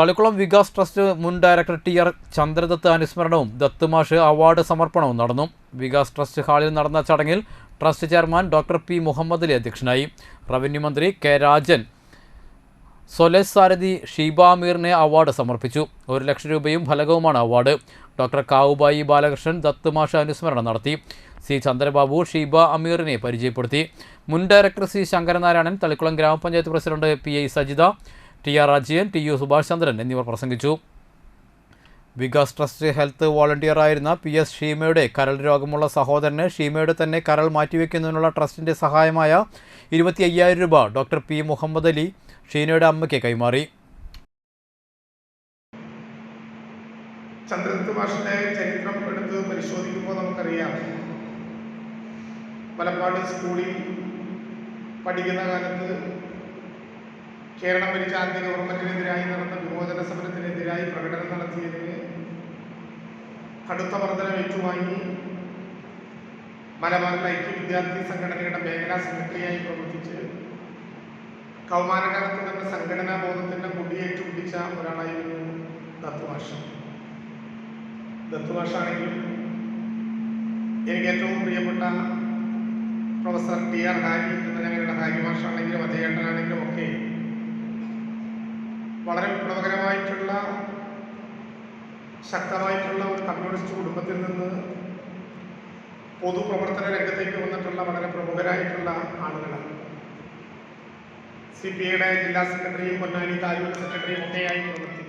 Thalikkulam Vikas trust മുൻ director T R Chandradath അനുസ്മരണവും ദത്തുമാഷ് award സമർപ്പണവും നടന്നു. വികാസ് ട്രസ്റ്റ് ഹാളിൽ നടന്ന ചടങ്ങിൽ trust chairman doctor P Muhammad Ali അധ്യക്ഷനായി. റവന്യൂ മന്ത്രി കെ രാജൻ സൊലേസ് സാരഥി ഷീബ അമീറിന് അവാർഡ് സമർപ്പിച്ചു. ഒരു ലക്ഷം രൂപയും ഫലകവുമാണ് അവാർഡ്. ഡോക്ടർ കാവുബായി ബാലകൃഷ്ണൻ ദത്തുമാഷ് അനുസ്മരണം നടത്തി. സി ചന്ദ്രബാബു ഷീബ അമീറിനെ പരിചയപ്പെടുത്തി. മുൻ ഡയറക്ടർ സി ശങ്കരനാരായണൻ തളിക്കുളം ഗ്രാമപഞ്ചായത്ത് president P I Sajitha T R Ajayan T U Subhash Chandran എന്നിവർ പ്രസംഗിച്ചു. വികാസ് ട്രസ്റ്റ് ഹെൽത്ത് വോളണ്ടിയറായിരുന്ന പി എസ് ഷീമയുടെ കരൾ രോഗമുള്ള സഹോദരന് ഷീമയുടെ തന്നെ കരൾ മാറ്റിവെക്കുന്നതിനുള്ള ട്രസ്റ്റിന്റെ സഹായമായ ഇരുപത്തി അയ്യായിരം രൂപ ഡോക്ടർ പി മുഹമ്മദ് അലി ഷീനയുടെ അമ്മയ്ക്ക് കൈമാറി. ചന്ദ്രദത്ത് ചരിത്രം എടുത്ത് പരിശോധിക്കുമ്പോൾ നമുക്കറിയാം. മലപ്പാട് സ്കൂളിൽ പഠിക്കുന്ന കാലത്ത് കേരളം ആദ്യ ഗവൺമെന്റിനെതിരായി നടന്ന വിമോചന സമരത്തിനെതിരായി പ്രകടനം നടത്തിയതിന് കടുത്ത മർദ്ദനം ഏറ്റുവാങ്ങി. മലബാർ ഐക്യ വിദ്യാർത്ഥി സംഘടനയുടെ മേഖലാ സെക്രട്ടറിയായി പ്രവർത്തിച്ച് കൗമാരകാലത്ത് സംഘടനാ ബോധത്തിന്റെ കൊടിയേറ്റു പിടിച്ച ഒരാളായിരുന്നു ദത്തുഭാഷ ദത്തുമാഷാണെങ്കിൽ എനിക്ക് ഏറ്റവും പ്രിയപ്പെട്ട പ്രൊഫസർ ടി ആർ ഹാരി എന്ന ഞങ്ങളുടെ ഹാരി മാഷാണെങ്കിലും അജയേട്ടനാണെങ്കിലും ഒക്കെ വളരെ വിപ്ലവകരമായിട്ടുള്ള ശക്തമായിട്ടുള്ള ഒരു കമ്മ്യൂണിസ്റ്റ് കുടുംബത്തിൽ നിന്ന് പൊതുപ്രവർത്തന രംഗത്തേക്ക് വന്നിട്ടുള്ള വളരെ പ്രമുഖരായിട്ടുള്ള ആളുകളാണ്. സി പി ഐയുടെ ജില്ലാ സെക്രട്ടറിയും പൊന്നാനി താലൂക്ക് സെക്രട്ടറിയും ഒക്കെയായി പ്രവർത്തിച്ചു